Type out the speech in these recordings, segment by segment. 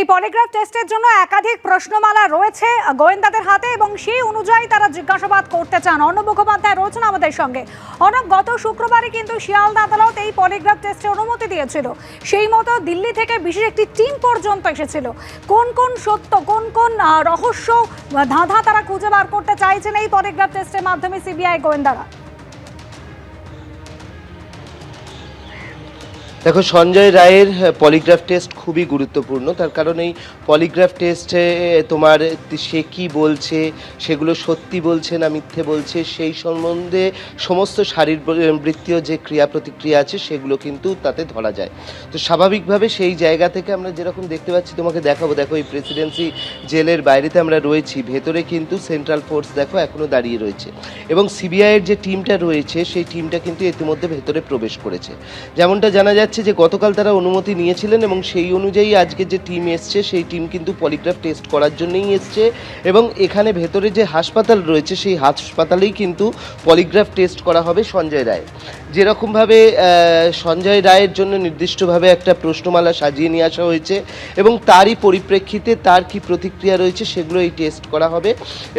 এই পলিগ্রাফ টেস্টের জন্য একাধিক প্রশ্নমালা রয়েছে গোয়েন্দাদের হাতে এবং সেই অনুযায়ী তারা জিজ্ঞাসাবাদ করতে চান। অর্ণব মুখোপাধ্যায় রয়েছেন আমাদের সঙ্গে। অর্ণব, গত শুক্রবারই কিন্তু শিয়ালদা আদালত এই পলিগ্রাফ টেস্টের অনুমতি দিয়েছিল। সেই মতো দিল্লি থেকে বিশেষ একটি টিম পর্যন্ত এসেছিল। কোন কোন সত্য, কোন কোন রহস্য ধাঁধা তারা খুঁজে বার করতে চাইছেন এই পলিগ্রাফ টেস্টের মাধ্যমে সিবিআই গোয়েন্দারা? দেখো, সঞ্জয় রায়ের পলিগ্রাফ টেস্ট খুবই গুরুত্বপূর্ণ। তার কারণ এই পলিগ্রাফ টেস্টে তোমার সে কি বলছে, সেগুলো সত্যি বলছে না মিথ্যে বলছে, সেই সম্বন্ধে সমস্ত শারীরবৃত্তীয় যে ক্রিয়া প্রতিক্রিয়া আছে, সেগুলো কিন্তু তাতে ধরা যায়। তো স্বাভাবিকভাবে সেই জায়গা থেকে আমরা যেরকম দেখতে পাচ্ছি, তোমাকে দেখাবো। দেখো, এই প্রেসিডেন্সি জেলের বাইরেতে আমরা রয়েছি, ভেতরে কিন্তু সেন্ট্রাল ফোর্স দেখো এখনও দাঁড়িয়ে রয়েছে। এবং সিবিআইয়ের যে টিমটা রয়েছে, সেই টিমটা কিন্তু ইতিমধ্যে ভেতরে প্রবেশ করেছে। যেমনটা জানা যাচ্ছে যে গতকাল তারা অনুমতি নিয়েছিলেন এবং সেই অনুযায়ী আজকে যে টিম এসছে, সেই টিম কিন্তু পলিগ্রাফ টেস্ট করার জন্যই এসছে এবং এখানে ভেতরে যে হাসপাতাল রয়েছে, সেই হাসপাতালেই কিন্তু পলিগ্রাফ টেস্ট করা হবে সঞ্জয় রায়। যেরকমভাবে সঞ্জয় রায়ের জন্য নির্দিষ্টভাবে একটা প্রশ্নমালা সাজিয়ে নিয়ে আসা হয়েছে এবং তারই পরিপ্রেক্ষিতে তার কি প্রতিক্রিয়া রয়েছে সেগুলো এই টেস্ট করা হবে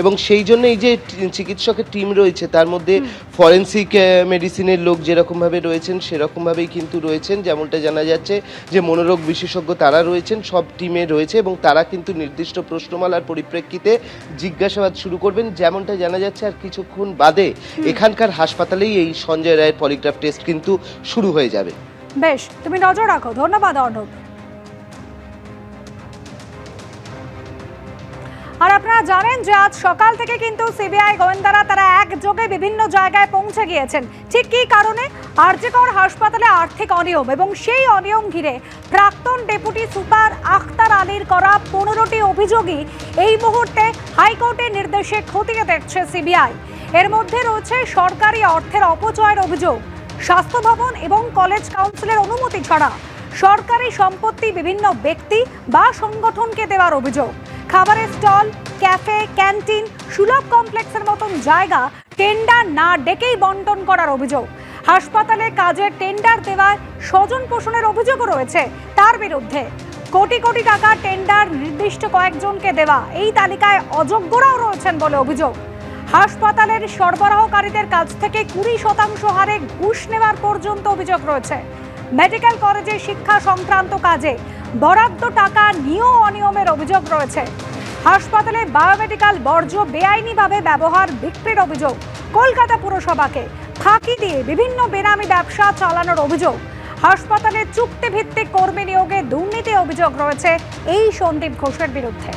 এবং সেই জন্য এই যে চিকিৎসকের টিম রয়েছে তার মধ্যে ফরেন্সিক মেডিসিনের লোক যেরকমভাবে রয়েছেন সেরকমভাবেই কিন্তু রয়েছেন। যেমনটা জানা যাচ্ছে যে মনোরোগ বিশেষজ্ঞ তারা রয়েছেন সব টিমে রয়েছে এবং তারা কিন্তু নির্দিষ্ট প্রশ্নমালার পরিপ্রেক্ষিতে জিজ্ঞাসাবাদ শুরু করবেন। যেমনটা জানা যাচ্ছে আর কিছুক্ষণ বাদে এখানকার হাসপাতালেই এই সঞ্জয় রায়ের পলিগ্রাফ টেস্ট কিন্তু শুরু হয়ে যাবে। বেশ, তুমি নজর রাখো। ধন্যবাদ, অর্ণব। আর আপনারা জানেন যে আজ সকাল থেকে কিন্তু সিবিআই গোয়েন্দারা তারা একযোগে বিভিন্ন জায়গায় পৌঁছে গিয়েছেন। ঠিক কী কারণে? আরজিকর হাসপাতালে আর্থিক অনিয়ম এবং সেই অনিয়ম ঘিরে প্রাক্তন ডেপুটি সুপার আখতার আলীর করা পনেরোটি অভিযোগই এই মুহূর্তে হাইকোর্টের নির্দেশে খতিয়ে দেখছে সিবিআই। এর মধ্যে রয়েছে সরকারি অর্থের অপচয়ের অভিযোগ, স্বাস্থ্য ভবন এবং কলেজ কাউন্সিলের অনুমতি ছাড়া সরকারি সম্পত্তি বিভিন্ন ব্যক্তি বা সংগঠনকে দেওয়ার অভিযোগ। খাবারের স্টল, ক্যাফে, ক্যান্টিন, সুলভ কমপ্লেক্সের মতন জায়গা টেন্ডার না ডেকেই বন্টন করার অভিযোগ। হাসপাতালে কাজের টেন্ডার দেওয়ার স্বজন পোষণের অভিযোগও রয়েছে তার বিরুদ্ধে। কোটি কোটি টাকা টেন্ডার নির্দিষ্ট কয়েকজনকে দেওয়া এই তালিকায় অযোগ্যরাও রয়েছেন বলে অভিযোগ। হাসপাতালের সরবরাহকারীদের কাছ থেকে কুড়ি শতাংশ হারে ঘুষ নেওয়ার পর্যন্ত অভিযোগ রয়েছে। মেডিকেল কলেজে শিক্ষা সংক্রান্ত কাজে বরাদ্দ টাকা নিয়েও অনিয়মের অভিযোগ রয়েছে। হাসপাতালে বায়োমেডিক্যাল বর্জ্য বেআইনিভাবে ব্যবহার, বিক্রির অভিযোগ। কলকাতা পুরসভাকে ফাঁকি দিয়ে বিভিন্ন বেনামি ব্যবসা চালানোর অভিযোগ। হাসপাতালে চুক্তিভিত্তিক কর্মী নিয়োগে দুর্নীতি অভিযোগ রয়েছে এই সন্দীপ ঘোষের বিরুদ্ধে।